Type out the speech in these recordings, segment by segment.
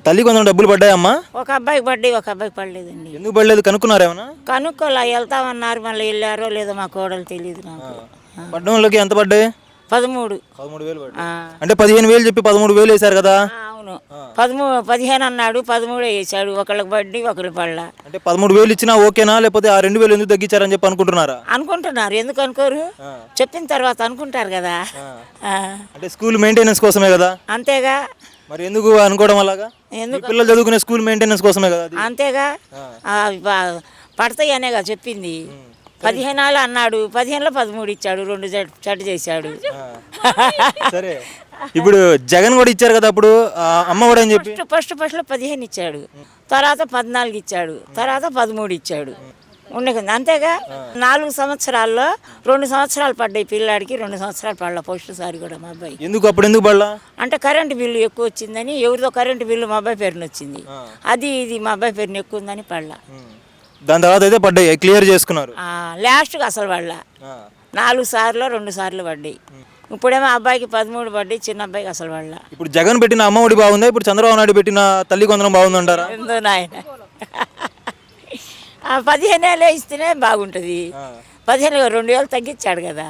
తల్లి కొంచెం డబ్బులు పడ్డాయమ్మా? ఒక అబ్బాయికి పడ్డాయి ఒక అబ్బాయికి పడలేదండి. ఎందుకు పడలేదు? కనుక్కున్నారా ఏమన్నా? కనుక్కోలే వెళ్తామన్నారు మళ్ళీ వెళ్ళారో లేదో మా కోడలు తెలియదు నాకు. పడ్డం ఎంత పడ్డాయి? పదమూడు. పదమూడు వేలు అంటే పదిహేను వేలు చెప్పి పదమూడు వేలు వేశారు కదా? అవును. పదమూడు పదిహేను అన్నాడు పదమూడే వేసాడు ఒకళ్ళకి బడ్డీ ఒకళ్ళకి పడలా. అంటే పదమూడు వేలు ఇచ్చినా ఓకేనా? లేకపోతే ఆ రెండు వేలు ఎందుకు తగ్గించారని చెప్పి అనుకుంటున్నారా? అనుకుంటున్నారు. ఎందుకు అనుకోరు? చెప్పిన తర్వాత అనుకుంటారు కదా. అంటే స్కూల్ మెయింటెనెన్స్ కోసమే కదా? అంతేగా. మరి ఎందుకు అనుకోవడం అలాగా? ఎందుకు? పిల్లలు చదువుకునే స్కూల్ మెయింటెనెన్స్ కోసమే కదా అంతేగా. పడతాయి అనేగా చెప్పింది. పదిహేనాలు అన్నాడు. పదిహేనులో పదమూడు ఇచ్చాడు. రెండు చెడ్డ చేశాడు. సరే. ఇప్పుడు జగన్ కూడా ఇచ్చారు కదా అప్పుడు అమ్మ కూడా అని చెప్పి. ఫస్ట్ ఫస్ట్ ఫస్ట్లో పదిహేను ఇచ్చాడు. తర్వాత పద్నాలుగు ఇచ్చాడు. తర్వాత పదమూడు ఇచ్చాడు. ఉండకుంది అంతేగా? నాలుగు సంవత్సరాల్లో రెండు సంవత్సరాలు పడ్డాయి పిల్లాడికి రెండు సంవత్సరాలు పడలా ఫస్ట్ సారి కూడా మా అబ్బాయి. ఎందుకు? అప్పుడు ఎందుకు పడలా? అంటే కరెంటు బిల్లు ఎక్కువ వచ్చిందని ఎవరిదో కరెంటు బిల్లు మా అబ్బాయి పేరున వచ్చింది. అది ఇది మా అబ్బాయి పేరున ఎక్కువ ఉందని పడలా. దాని తర్వాత అయితే పడ్డాయి క్లియర్ చేసుకున్నారు. ఆ, లాస్ట్కి అసలు పడలా. నాలుగు సార్లు రెండు సార్లు పడ్డాయి. ఇప్పుడేమో అబ్బాయికి పదమూడు పడ్డాయి చిన్న అబ్బాయికి అసలు పడలా. ఇప్పుడు జగన్ పెట్టిన అమ్మ ఒడి బాగుందా? ఇప్పుడు చంద్రబాబు నాయుడు పెట్టిన తల్లి కొందరం బాగుందంటారా? ఎందో నాయన? ఆ పదిహేనేళ్ళు ఇస్తేనే బాగుంటుంది. పదిహేను రెండు వేలు తగ్గించాడు కదా.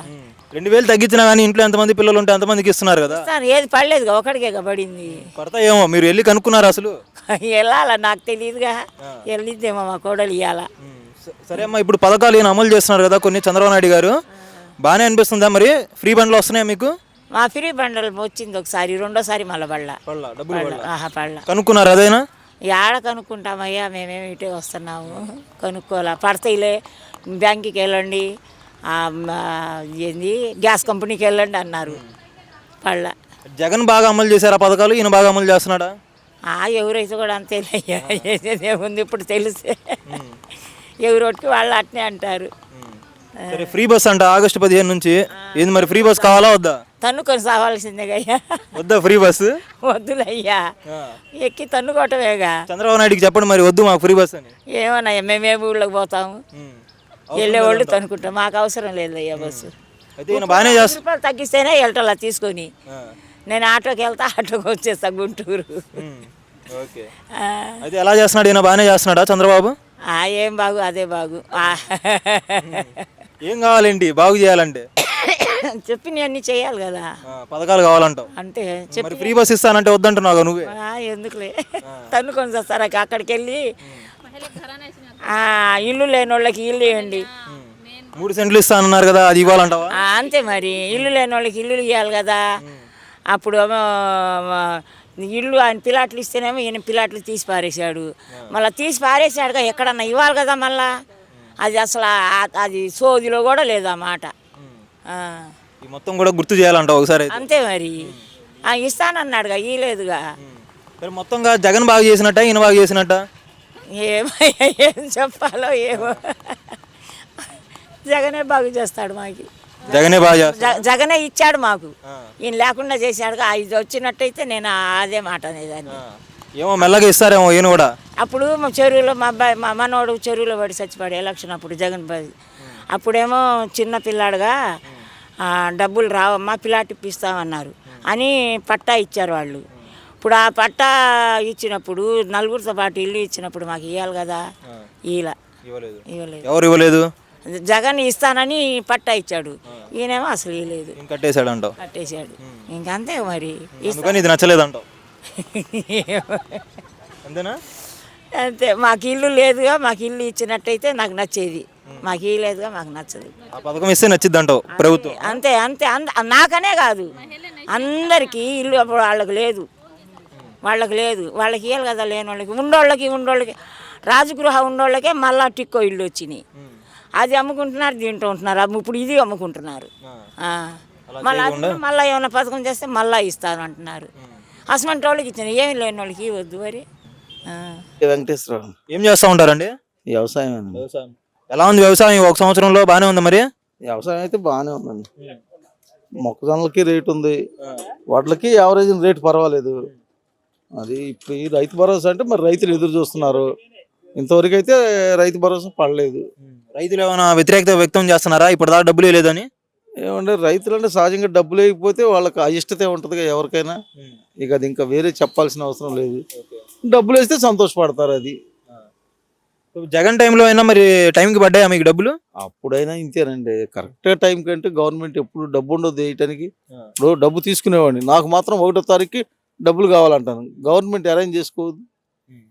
రెండు వేలు తగ్గించినా కానీ ఇంట్లో ఎంతమంది పిల్లలు ఉంటే అంతమందికి ఇస్తున్నారు కదా? ఇస్తాను ఏది పడలేదు ఒకడికే పడింది. పడతాయేమో మీరు వెళ్ళి కనుక్కున్నారు అసలు? వెళ్ళాలా నాకు తెలియదుగా. వెళ్ళిద్దేమో మా కోడలు ఇవ్వాలా సరే అమ్మా ఇప్పుడు పథకాలు ఈయన అమలు చేస్తున్నారు కదా కొన్ని చంద్రబాబు నాయుడు గారు? బాగానే అనిపిస్తుందా మరి? ఫ్రీ బండ్లు వస్తున్నాయా మీకు? మా ఫ్రీ బండలు వచ్చింది ఒకసారి రెండోసారి మళ్ళీ పడలా పడలా కనుక్కున్నారు అదేనా? ఏడ కనుక్కుంటామయ్యా మేమేమి ఇటే వస్తున్నాము. కనుక్కోవాలా. పడతాయిలే బ్యాంకుకి వెళ్ళండి ఏంది గ్యాస్ కంపెనీకి వెళ్ళండి అన్నారు. పడలా జగన్ బాగా అమలు చేశారు ఆ పథకాలు? ఈయన బాగా అమలు చేస్తున్నాడా? ఆ ఎవరైతే కూడా అంతేలయ్యా చేసేది ఏముంది ఇప్పుడు తెలిసే. ఎవరొట్టుకి వాళ్ళు అట్నే అంటారు. సరే ఫ్రీ బస్ అంట ఆగస్టు పదిహేను నుంచి. ఏంది మరి ఫ్రీ బస్ కావాలా వద్దా? తన్నుకొని సావాల్సిందే అయ్యా వద్దా ఫ్రీ బస్ వద్దులయ్యా. ఎక్కి తన్నుకోవటమేగా. చంద్రబాబు నాయుడుకి చెప్పండి మరి వద్దు మాకు ఫ్రీ బస్ అని. ఏమన్నాయ్యా మేమే ఊళ్ళోకి పోతాము. వెళ్ళేవాళ్ళు తనుకుంటాం మాకు అవసరం లేదయ్యా బస్సు. బాగానే చేస్తా తగ్గిస్తేనే వెళ్ళటలా తీసుకొని. నేను ఆటోకి వెళ్తా ఆటోకి వచ్చేస్తా గుంటూరు. అయితే ఎలా చేస్తున్నాడు? ఈయన బాగానే చేస్తున్నాడా చంద్రబాబు? ఆ, ఏం బాగు అదే బాగు. ఏం కావాలేంటి బాగు చేయాలంటే? చెప్పి అన్నీ చేయాలి కదా. ఆ, పథకాలు కావాలంటావు. అంటే చెప్పి మరి ఫ్రీ బస్ ఇస్తానంటే వద్దంటున్నావు నువ్వే? ఆ, ఎందుకులే? తన్నుకొని చేస్తారా అక్కడికి వెళ్ళి. ఆ, ఇల్లు లేని వాళ్ళకి ఇల్లు ఇవ్వండి. మూడు సెంట్లు ఇస్తానన్నారు కదా అది ఇవ్వాలంటావా? ఆ, అంతే మరి. ఇల్లు లేని వాళ్ళకి ఇల్లు ఇవ్వాలి కదా. అప్పుడు ఏమో ఆ, ఇల్లు ఆయన పిలాట్లు ఇస్తేనేమో ఈయన పిలాట్లు తీసి పారేశాడు. మళ్ళీ తీసి పారేశాడుగా ఎక్కడన్నా ఇవ్వాలి కదా మళ్ళా? అది అసలు అది సోదిలో కూడా లేదు ఆ మాట. ఈ మొత్తం కూడా గుర్తు చేయాలంటావు ఒకసారి అంతే మరి. ఆ, ఇస్తానన్నాడుగా ఇవ్వలేదుగా సరే మొత్తంగా జగన్ బాగా చేసినట్ట ఈయన బాగా చేసినట్ట? ఏమో ఏం చెప్పాలో ఏమో. జగనే బాగు చేస్తాడు మాకు. జగనే బాగా జగనే ఇచ్చాడు మాకు. ఈయన లేకుండా చేశాడుగా ఇది వచ్చినట్టయితే నేను అదే మాట అనేదాన్ని. ఏమో మెల్లగా ఇస్తారేమో ఈయన కూడా. అప్పుడు మా చెరువులో మా అబ్బాయి మా మనోడు చెరువులో పడి చచ్చిపోయాడు ఎలక్షన్ అప్పుడు జగన్ పది అప్పుడేమో చిన్న పిల్లాడుగా డబ్బులు రావమ్మా పిల్లాటి ఇప్పిస్తామన్నారు. అని పట్టా ఇచ్చారు వాళ్ళు. ఇప్పుడు ఆ పట్టా ఇచ్చినప్పుడు నలుగురితో పాటు ఇల్లు ఇచ్చినప్పుడు మాకు ఇవ్వాలి కదా. ఇలా. ఇవ్వలేదు. ఎవరు ఇవ్వలేదు? జగన్ ఇస్తానని పట్టా ఇచ్చాడు. ఈయనేమో అసలు ఇవ్వలేదు కట్టేశాడు అంటావు కట్టేశాడు. ఇంకంతే మరి. ఇది నచ్చలేదు అంటావు అంతేనా? అంతే. మాకు ఇల్లు లేదుగా మాకు ఇల్లు ఇచ్చినట్టయితే నాకు నచ్చేది. మాకు ఇల్లు లేదుగా మాకు నచ్చదు. ఆ పథకం ఇస్తే నచ్చిద్ది అంటావు ప్రభుత్వం. అంతే అంతే. అంద నాకనే కాదు. అందరికీ ఇల్లు అప్పుడు వాళ్ళకి లేదు. వాళ్ళకి లేదు. వాళ్ళకి ఇవ్వాలి కదా లేని వాళ్ళకి ఉండోళ్ళకి ఉండోళ్ళకి. రాజగృహ ఉండోళ్ళకే మళ్ళా టిక్కో ఇల్లు వచ్చినాయి. అది అమ్ముకుంటున్నారు దీంట్లో ఉంటున్నారు. అమ్ము- ఇప్పుడు ఇది అమ్ముకుంటున్నారు. మళ్ళీ మళ్ళీ ఏమైనా పథకం చేస్తే మళ్ళీ ఇస్తాను అంటున్నారు. అసమంటి వాళ్ళకి ఇచ్చిన. ఏమి లేని వాళ్ళకి వద్దు మరి. వెంకటేశ్వరరావు. ఏం చేస్తూ ఉంటారండి? వ్యవసాయం అండి. వ్యవసాయం. ఎలా ఉంది వ్యవసాయం? ఒక సంవత్సరంలో బాగానే ఉంది మరి? వ్యవసాయం అయితే బాగానే ఉందండి. మొక్కజొన్నలకి రేట్ ఉంది. వాటికి యావరేజ్ రేట్ పర్వాలేదు. అది ఇప్పుడు ఈ రైతు భరోసా అంటే మరి రైతులు ఎదురు చూస్తున్నారు. ఇంతవరకు అయితే రైతు భరోసా పడలేదు. రైతులు ఏమైనా వ్యతిరేకత వ్యక్తం చేస్తున్నారా? ఇప్పటిదాకా డబ్బులు లేదని ఏమంటే రైతులు అంటే సహజంగా డబ్బులు వేయకపోతే వాళ్ళకి అయిష్టత ఉంటుంది కదా ఎవరికైనా ఇక అది ఇంకా వేరే చెప్పాల్సిన అవసరం లేదు. డబ్బులు వేస్తే సంతోషపడతారు అది. జగన్ టైంలో అయినా మరి టైంకి పడ్డాయా మీకు డబ్బులు? అప్పుడైనా ఇంతేనండి. కరెక్ట్ టైం కంటే గవర్నమెంట్ ఎప్పుడు డబ్బు ఉండదు వేయటానికి. ఇప్పుడు డబ్బు తీసుకునేవాడిని. నాకు మాత్రం ఒకటో తారీఖుకి డబ్బులు కావాలంటాను. గవర్నమెంట్ అరేంజ్ చేసుకోవద్దు.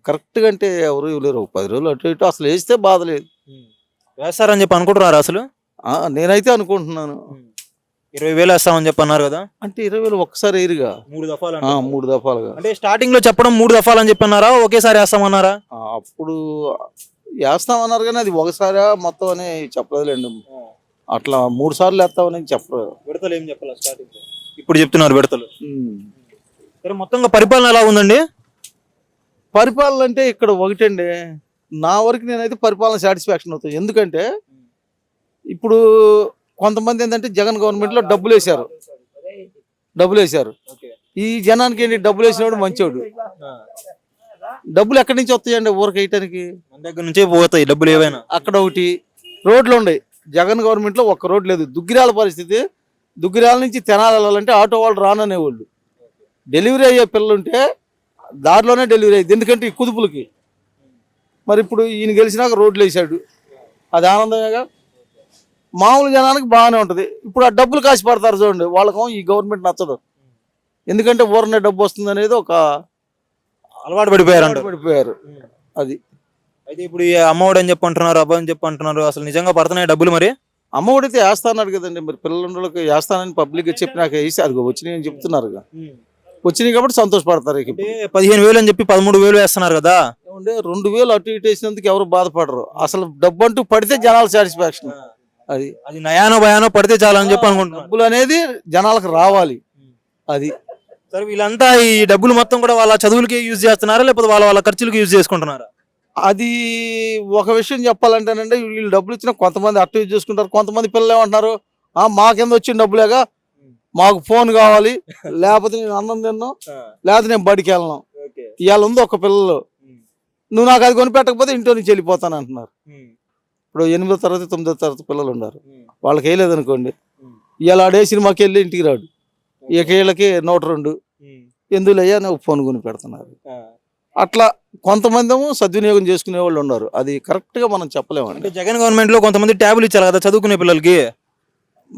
కరెక్ట్గా అంటే ఎవరు ఇవ్వలేరు. ఒక పది రోజులు అటు ఇటు అసలు వేస్తే బాధ లేదు. వేస్తారని చెప్పి అనుకుంటున్నారు అసలు? నేనైతే అనుకుంటున్నాను. ఇరవై వేలు వేస్తామని చెప్పి అన్నారు కదా? అంటే ఇరవై వేలు ఒక్కసారి వేరుగా మూడు దఫాలు మూడు దఫాలుగా. అంటే స్టార్టింగ్లో చెప్పడం మూడు దఫాలు అని చెప్పి అన్నారా? ఒకేసారి వేస్తామన్నారా? అప్పుడు వేస్తామన్నారు కానీ అది ఒకసారి మొత్తం అని చెప్పలేదులేండి. అట్లా మూడు సార్లు వేస్తామని చెప్పరు విడతలు ఏం చెప్పాలి స్టార్టింగ్ ఇప్పుడు చెప్తున్నారు విడతలు. సరే మొత్తంగా పరిపాలన ఎలా ఉందండి? పరిపాలన అంటే ఇక్కడ ఒకటండి. నా వరకు నేనైతే పరిపాలన సాటిస్ఫాక్షన్ అవుతాయి ఎందుకంటే ఇప్పుడు కొంతమంది ఏంటంటే జగన్ గవర్నమెంట్లో డబ్బులు వేశారు. డబ్బులు వేశారు. ఈ జనానికి ఏంటి? డబ్బులు వేసినవాడు మంచోడు. డబ్బులు ఎక్కడి నుంచి వస్తాయండి ఊరికి వేయటానికి? మన దగ్గర నుంచే పోతాయి డబ్బులు ఏవైనా. అక్కడ ఒకటి. రోడ్లు ఉన్నాయి జగన్ గవర్నమెంట్లో ఒక్క రోడ్ లేదు. దుగ్గిరాల పరిస్థితి. దుగ్గిరాల నుంచి తెనాలి వెళ్ళాలంటే ఆటో వాళ్ళు రాననేవాళ్ళు. డెలివరీ అయ్యే పిల్లలు ఉంటే దారిలోనే డెలివరీ అయ్యింది. ఎందుకంటే ఈ కుదుపులకి. మరి ఇప్పుడు ఈయన గెలిచినాక రోడ్లు వేసాడు అది ఆనందమేగా మామూలు జనానికి బాగానే ఉంటుంది. ఇప్పుడు ఆ డబ్బులు కాసి పడతారు చూడండి వాళ్ళకం ఈ గవర్నమెంట్ నచ్చదు. ఎందుకంటే ఊరనే డబ్బు వస్తుంది అనేది ఒక అలవాటు పడిపోయారు అంటారు. పడిపోయారు. అది. అయితే ఇప్పుడు ఈ అమ్మఒడి అని చెప్పి అంటున్నారు అబ్బాయి అని చెప్పి అంటున్నారు అసలు నిజంగా పడుతున్నాయి డబ్బులు మరి? అమ్మఒడితే వేస్తాన్నాడు కదండి మరి పిల్లలకి వేస్తానని పబ్లిక్ చెప్పినాక వేసి అది వచ్చినాయి అని చెప్తున్నారు వచ్చినాయి కాబట్టి సంతోషపడతారు అంటే పదిహేను వేలు అని చెప్పి పదమూడు వేలు వేస్తున్నారు కదా? రెండు వేలు అటు ఇటు వేసినందుకు ఎవరు బాధపడరు. అసలు డబ్బు అంటూ పడితే జనాల సాటిస్ఫాక్షన్ అది. అది నయానో భయానో పడితే చాలా అని చెప్పి అనుకుంటున్నారు. డబ్బులు అనేది జనాలకు రావాలి. అది. సరే వీళ్ళంతా ఈ డబ్బులు మొత్తం కూడా వాళ్ళ చదువులకి యూజ్ చేస్తున్నారా లేకపోతే వాళ్ళ వాళ్ళ ఖర్చులకి యూజ్ చేసుకుంటున్నారా? అది ఒక విషయం చెప్పాలంటేనంటే వీళ్ళు డబ్బులు ఇచ్చిన కొంతమంది అట్టు యూజ్ చేసుకుంటారు కొంతమంది పిల్లలు ఏమంటున్నారు ఆ మాకెంత వచ్చిన డబ్బులేగా? మాకు ఫోన్ కావాలి లేకపోతే నేను అన్నం తిన్నాం లేకపోతే నేను బడికి వెళ్ళను. ఇవాళ ఉంది ఒక పిల్లలు. నువ్వు నాకు అది కొనిపెట్టకపోతే ఇంట్లో నుంచి వెళ్ళిపోతాను అంటున్నారు. ఇప్పుడు ఎనిమిదో తరగతి తొమ్మిదో తరగతి పిల్లలు ఉన్నారు వాళ్ళకి వేయలేదు అనుకోండి ఇవాళ ఆడే సినిమాకి వెళ్ళి ఇంటికి రాడు. ఇక వీళ్ళకి నూట రెండు. అయ్యా నువ్వు ఫోన్ కొని పెడుతున్నారు. అట్లా కొంతమంది సద్వినియోగం చేసుకునే వాళ్ళు ఉన్నారు. అది కరెక్ట్గా మనం చెప్పలేమండి. జగన్ గవర్నమెంట్లో కొంతమంది ట్యాబ్లు ఇచ్చారు కదా చదువుకునే పిల్లలకి.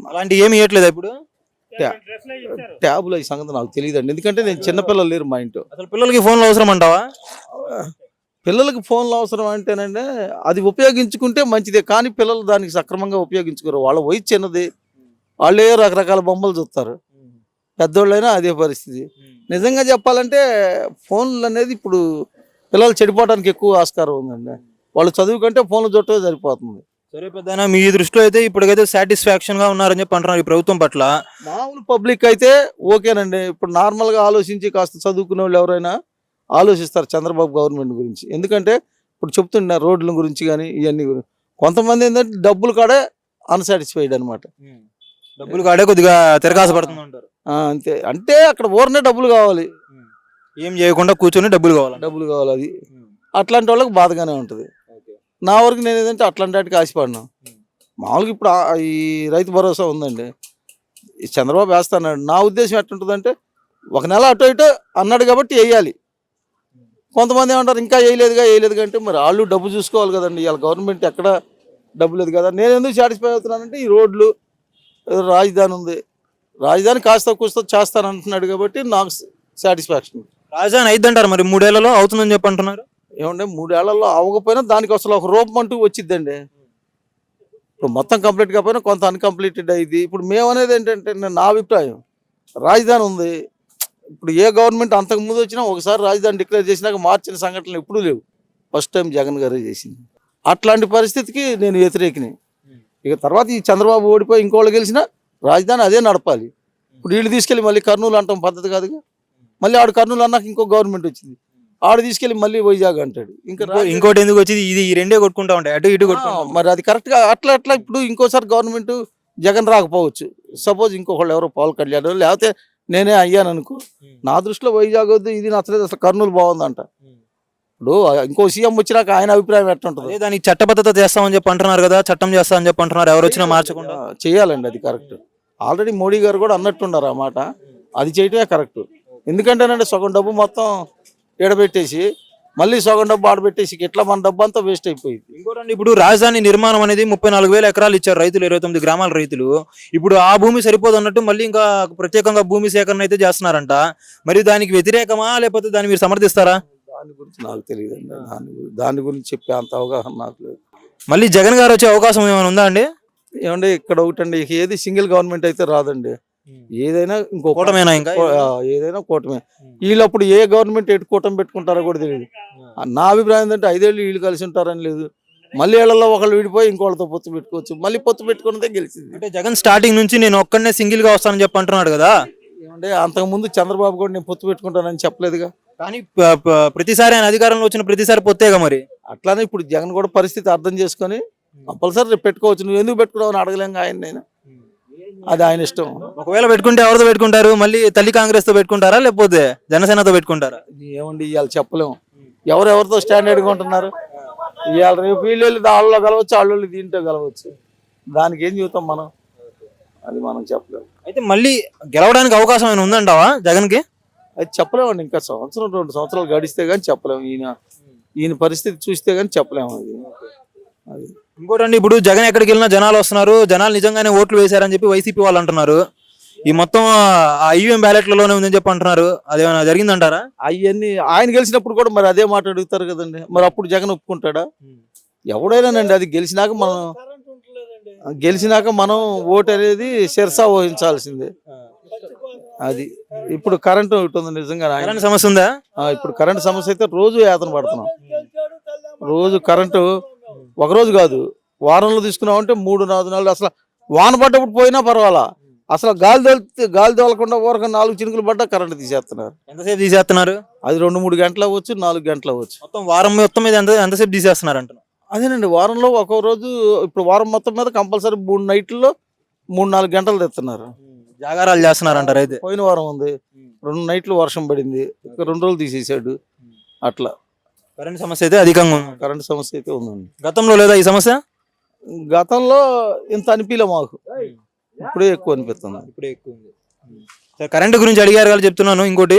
అలాంటి ఏమి ఇవ్వట్లేదు ఇప్పుడు? ట్యా- ట్యాబులు ఈ సంగతి నాకు తెలియదండి. ఎందుకంటే నేను చిన్నపిల్లలు లేరు మా ఇంట్లో. అసలు పిల్లలకి ఫోన్లు అవసరం అంటావా? పిల్లలకి ఫోన్లు అవసరం అంటేనంటే అది ఉపయోగించుకుంటే మంచిదే. కానీ పిల్లలు దానికి సక్రమంగా ఉపయోగించుకోరు. వాళ్ళ వయసు చిన్నది. వాళ్ళే రకరకాల బొమ్మలు చూస్తారు. పెద్దోళ్ళైనా అదే పరిస్థితి. నిజంగా చెప్పాలంటే ఫోన్లు అనేది ఇప్పుడు పిల్లలు చెడిపోవడానికి ఎక్కువ ఆస్కారం ఉందండి. వాళ్ళు చదువు కంటే ఫోన్లు చుట్టూ సరిపోతుంది. సరే పెద్ద మీ దృష్టిలో అయితే ఇప్పటికైతే సాటిస్ఫాక్షన్గా ఉన్నారని చెప్పి అంటున్నారు ఈ ప్రభుత్వం పట్ల. మామూలు పబ్లిక్ అయితే ఓకేనండి. ఇప్పుడు నార్మల్గా ఆలోచించి కాస్త చదువుకునే వాళ్ళు ఎవరైనా ఆలోచిస్తారు చంద్రబాబు గవర్నమెంట్ గురించి. ఎందుకంటే ఇప్పుడు చెప్తున్నా రోడ్ల గురించి కానీ ఇవన్నీ కొంతమంది ఏంటంటే డబ్బులు కాడే అన్సాటిస్ఫైడ్ అనమాట డబ్బులు కాడే కొద్దిగా తిరగాస పడుతుంది అంటారు అంతే. అంటే అక్కడ ఊరనే డబ్బులు కావాలి. ఏం చేయకుండా కూర్చొని డబ్బులు కావాలి డబ్బులు కావాలి అది. అట్లాంటి వాళ్ళకి బాధగానే ఉంటుంది. నా వరకు నేను ఏంటంటే అట్లాంటి వాటికి ఆశపడినా. మామూలుగా ఇప్పుడు ఈ రైతు భరోసా ఉందండి. ఈ చంద్రబాబు వేస్తాడు నా ఉద్దేశం ఎట్టుంటుందంటే ఒక నెల అటు ఇటు అన్నాడు కాబట్టి వేయాలి. కొంతమంది ఏమంటారు ఇంకా వేయలేదుగా వేయలేదు అంటే మరి వాళ్ళు డబ్బు చూసుకోవాలి కదండి. ఇవాళ గవర్నమెంట్ ఎక్కడ డబ్బు లేదు కదా. నేను ఎందుకు సాటిస్ఫై అవుతున్నానంటే ఈ రోడ్లు రాజధాని ఉంది. రాజధాని కాస్త కూస్త చేస్తాను అంటున్నాడు కాబట్టి నాకు సాటిస్ఫాక్షన్ రాజధాని అయిద్దంటారు మరి మూడేళ్ళలో అవుతుందని చెప్పి అంటున్నారు? ఏమంటే మూడేళ్ళలో అవ్వకపోయినా దానికి అసలు ఒక రూపం అంటూ వచ్చిద్దండి. ఇప్పుడు మొత్తం కంప్లీట్ కాకపోయినా కొంత అన్కంప్లీటెడ్ అయింది. ఇప్పుడు మేము అనేది ఏంటంటే నేను నా అభిప్రాయం రాజధాని ఉంది. ఇప్పుడు ఏ గవర్నమెంట్ అంతకు ముందు వచ్చినా ఒకసారి రాజధాని డిక్లేర్ చేసినాక మార్చిన సంఘటనలు ఎప్పుడూ లేవు. ఫస్ట్ టైం జగన్ గారే చేసింది. అట్లాంటి పరిస్థితికి నేను వ్యతిరేకిని. ఇక తర్వాత ఈ చంద్రబాబు ఓడిపోయి ఇంకోళ్ళు గెలిచినా రాజధాని అదే నడపాలి. ఇప్పుడు వీళ్ళు తీసుకెళ్ళి మళ్ళీ కర్నూలు అంటాం పద్ధతి కాదుగా? మళ్ళీ ఆడు కర్నూలు అన్నాక ఇంకో గవర్నమెంట్ వచ్చింది. ఆడు తీసుకెళ్ళి మళ్ళీ వైజాగ్ అంటాడు. ఇంకా ఇంకో- ఇంకోటి ఎందుకు వచ్చింది? ఇది ఈ రెండే కొట్టుకుంటా ఉంటాయి. అటు ఇటు మరి అది కరెక్ట్గా అట్లా అట్లా ఇప్పుడు ఇంకోసారి గవర్నమెంట్ జగన్ రాకపోవచ్చు. సపోజ్ ఇంకొకళ్ళు ఎవరో పవన్ కళ్యాణ్ లేకపోతే నేనే అయ్యాను అనుకో. నా దృష్టిలో వైజాగ్ వద్దు ఇది నచ్చలేదు అసలు కర్నూలు బాగుందంట. ఇప్పుడు ఇంకో సీఎం వచ్చినాక ఆయన అభిప్రాయం ఎట్టుంటుంది? దానికి చట్టబద్ధత చేస్తామని చెప్పి అంటున్నారు కదా చట్టం చేస్తామని చెప్పి అంటున్నారు ఎవరు వచ్చినా మార్చకుండా. చేయాలండి అది కరెక్ట్ ఆల్రెడీ మోడీ గారు కూడా అన్నట్టున్నారు ఆ మాట. అది చేయటమే కరెక్ట్ ఎందుకంటేనంటే సగం డబ్బు మొత్తం ఎడబెట్టేసి మళ్ళీ సగం డబ్బు ఆడబెట్టేసి ఇట్లా మన డబ్బు అంతా వేస్ట్ అయిపోయింది. ఇంకోటండి ఇప్పుడు రాజధాని నిర్మాణం అనేది ముప్పై నాలుగు వేల ఎకరాలు ఇచ్చారు రైతులు ఇరవై తొమ్మిది గ్రామాల రైతులు. ఇప్పుడు ఆ భూమి సరిపోదు అన్నట్టు మళ్ళీ ఇంకా ప్రత్యేకంగా భూమి సేకరణ అయితే చేస్తున్నారంట. మరి దానికి వ్యతిరేకమా లేకపోతే దాన్ని మీరు సమర్థిస్తారా? దాని గురించి నాకు తెలియదండి. దాని గురించి దాని గురించి చెప్పే అంత అవగాహన నాకు లేదు. మళ్ళీ జగన్ గారు వచ్చే అవకాశం ఏమైనా ఉందా అండి? ఏమంటే ఇక్కడ ఒకటండి ఏది సింగిల్ గవర్నమెంట్ అయితే రాదండి. ఏదైనా ఇంకో కూటమేనా ఇంకా? ఏదైనా కూటమే. వీళ్ళు అప్పుడు ఏ గవర్నమెంట్ ఎటు కూటమి పెట్టుకుంటారో కూడా తెలియదు. ఆ, నా అభిప్రాయం ఏంటంటే ఐదేళ్ళు వీళ్ళు కలిసి ఉంటారని లేదు. మళ్ళీ ఏళ్ళలో ఒకళ్ళు విడిపోయి ఇంకోళ్ళతో పొత్తు పెట్టుకోవచ్చు. మళ్ళీ పొత్తు పెట్టుకున్నదే గెలిచింది. అంటే జగన్ స్టార్టింగ్ నుంచి నేను ఒక్కడనే సింగిల్గా వస్తానని చెప్పి అంటున్నాడు కదా? ఏమంటే అంతకుముందు చంద్రబాబు కూడా నేను పొత్తు పెట్టుకుంటానని చెప్పలేదుగా. కానీ ప్రతిసారి ఆయన అధికారంలో వచ్చిన ప్రతిసారి పొత్తేగా మరి. అట్లానే ఇప్పుడు జగన్ కూడా పరిస్థితి అర్థం చేసుకొని కంపల్సరీ పెట్టుకోవచ్చు. నువ్వు ఎందుకు పెట్టుకున్నావు అని అడగలేం ఆయన నేను. అది ఆయన ఇష్టం. ఒకవేళ పెట్టుకుంటే ఎవరితో పెట్టుకుంటారు? మళ్ళీ తల్లి కాంగ్రెస్తో పెట్టుకుంటారా? లేకపోతే జనసేనతో పెట్టుకుంటారా? ఏమండి ఇవాళ చెప్పలేము ఎవరెవరితో స్టాండర్డ్గా ఉంటున్నారు? ఇవాళ రేపు వీళ్ళు వాళ్ళలో కలవచ్చు వాళ్ళు దీంట్లో కలవచ్చు. దానికి ఏం చెబుతాం మనం? అది మనం చెప్పలేము అయితే మళ్ళీ గెలవడానికి అవకాశం ఏమైనా ఉందంటావా జగన్కి అది చెప్పలేమండి ఇంకా సంవత్సరం రెండు సంవత్సరాలు గడిస్తే కానీ చెప్పలేము ఈయన ఈయన పరిస్థితి చూస్తే కానీ చెప్పలేము అది. అది ఇంకోటండి ఇప్పుడు జగన్ ఎక్కడికి వెళ్ళినా జనాలు వస్తున్నారు. జనాలు నిజంగానే ఓట్లు వేశారని చెప్పి వైసీపీ వాళ్ళు అంటున్నారు. ఈ మొత్తం ఆ ఈవీఎం బ్యాలెట్లలోనే ఉందని చెప్పి అంటున్నారు. అదేమైనా జరిగిందంటారా? అవన్నీ ఆయన గెలిచినప్పుడు కూడా మరి అదే మాట అడుగుతారు కదండి. మరి అప్పుడు జగన్ ఒప్పుకుంటాడా? ఎవడైనానండి అది గెలిచినాక మనం గెలిచినాక మనం ఓటు అనేది శిరసా వహించాల్సిందే. అది ఇప్పుడు కరెంటు ఒకటి ఉంది నిజంగా కరెంట్ సమస్య ఉందా? ఆ, ఇప్పుడు కరెంట్ సమస్య అయితే రోజు యాతన పడుతున్నాం. రోజు కరెంటు ఒక రోజు కాదు వారంలో తీసుకున్నామంటే మూడు నాలుగు నెలలు అసలు వాన పడ్డప్పుడు పోయినా పర్వాలా? అసలు గాలి తోలితే గాలి తోలకుండా ఊరక నాలుగు చినుకులు పడ్డా కరెంట్ తీసేస్తున్నారు. ఎంతసేపు తీసేస్తున్నారు? అది రెండు మూడు గంటలు అవ్వచ్చు నాలుగు గంటలు అవ్వచ్చు. మొత్తం వారం మొత్తం మీద ఎంత ఎంతసేపు తీసేస్తున్నారు అంటున్నారు అదేనండి వారంలో ఒక్కో రోజు ఇప్పుడు వారం మొత్తం మీద కంపల్సరీ మూడు నైట్లో మూడు నాలుగు గంటలు తెస్తున్నారు జాగారాలు చేస్తున్నారు అంటారు అయితే. పోయిన వారం ఉంది. రెండు నైట్లు వర్షం పడింది. రెండు రోజులు తీసేసాడు. అట్లా. కరెంట్ సమస్య అయితే అధికంగా ఉంది. కరెంట్ సమస్య అయితే ఉందండి. గతంలో లేదా ఈ సమస్య? గతంలో ఇంత అనిపించలే మాకు. ఇప్పుడే ఎక్కువ అనిపిస్తుంది. ఇప్పుడే ఎక్కువ ఉంది. సరే కరెంట్ గురించి అడిగారు కదా చెప్తున్నాను. ఇంకోటి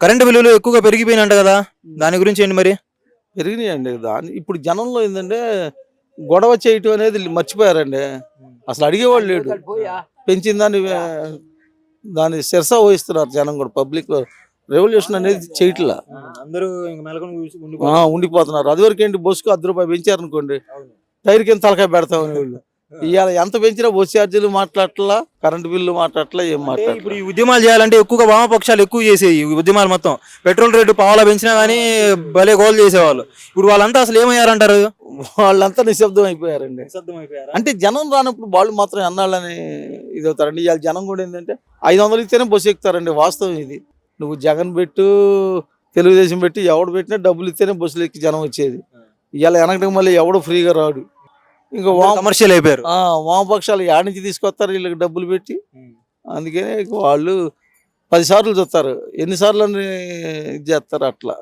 కరెంటు బిల్లులు ఎక్కువగా పెరిగిపోయినంట కదా. దాని గురించి ఏంటి మరి? పెరిగినాయండి. దాని ఇప్పుడు జనంలో ఏంటంటే గొడవ చేయటం అనేది మర్చిపోయారండి. అసలు అడిగేవాళ్ళు లేడు. పెంచిన దాన్ని ఆ, దాన్ని శిరస వహిస్తున్నారు జనం కూడా పబ్లిక్ రెవల్యూషన్ అనేది చేయట్లా. అందరూ ఉండిపోతున్నారు. అదివరకు ఏంటి బస్సుకు అర్ధ రూపాయి పెంచారనుకోండి టైర్ కింద తలకాయ పెడతామని వీళ్ళు ఇవాళ ఎంత పెంచినా బస్సు ఛార్జీలు మాట్లాడట్లా కరెంట్ బిల్లు మాట్లాడట్లా ఏం అంటే మాట్లాడట్లా? ఇప్పుడు ఈ ఉద్యమాలు చేయాలంటే ఎక్కువగా వామపక్షాలు ఎక్కువ చేసేవి ఉద్యమాలు మొత్తం. పెట్రోల్ రేటు పావాలా పెంచినా కానీ భలే గోల్ చేసేవాళ్ళు. ఇప్పుడు వాళ్ళంతా అసలు ఏమయ్యారంటారు? వాళ్ళంతా నిశ్శబ్దం అయిపోయారండి. అంటే అంటే జనం రానప్పుడు వాళ్ళు మాత్రం అన్నాళ్ళని ఇది అవుతారండి ఇవాళ జనం కూడా ఏంటంటే ఐదు వందలు ఇస్తేనే బస్సు ఎక్కుతారండి వాస్తవం ఇది. నువ్వు జగన్ పెట్టు తెలుగుదేశం పెట్టి ఎవడు పెట్టినా డబ్బులు ఇస్తేనే బస్సులు ఎక్కి జనం వచ్చేది. ఇవాళ వెనకటికి మళ్ళీ ఎవడు ఫ్రీగా రాడు. ఇంకా వామ కమర్షియల్ అయిపోయారు. వామపక్షాలు యాడ్ నుంచి తీసుకొస్తారు వీళ్ళకి డబ్బులు పెట్టి. అందుకనే వాళ్ళు పది సార్లు చూస్తారు. ఎన్నిసార్లు చేస్తారు అట్లా.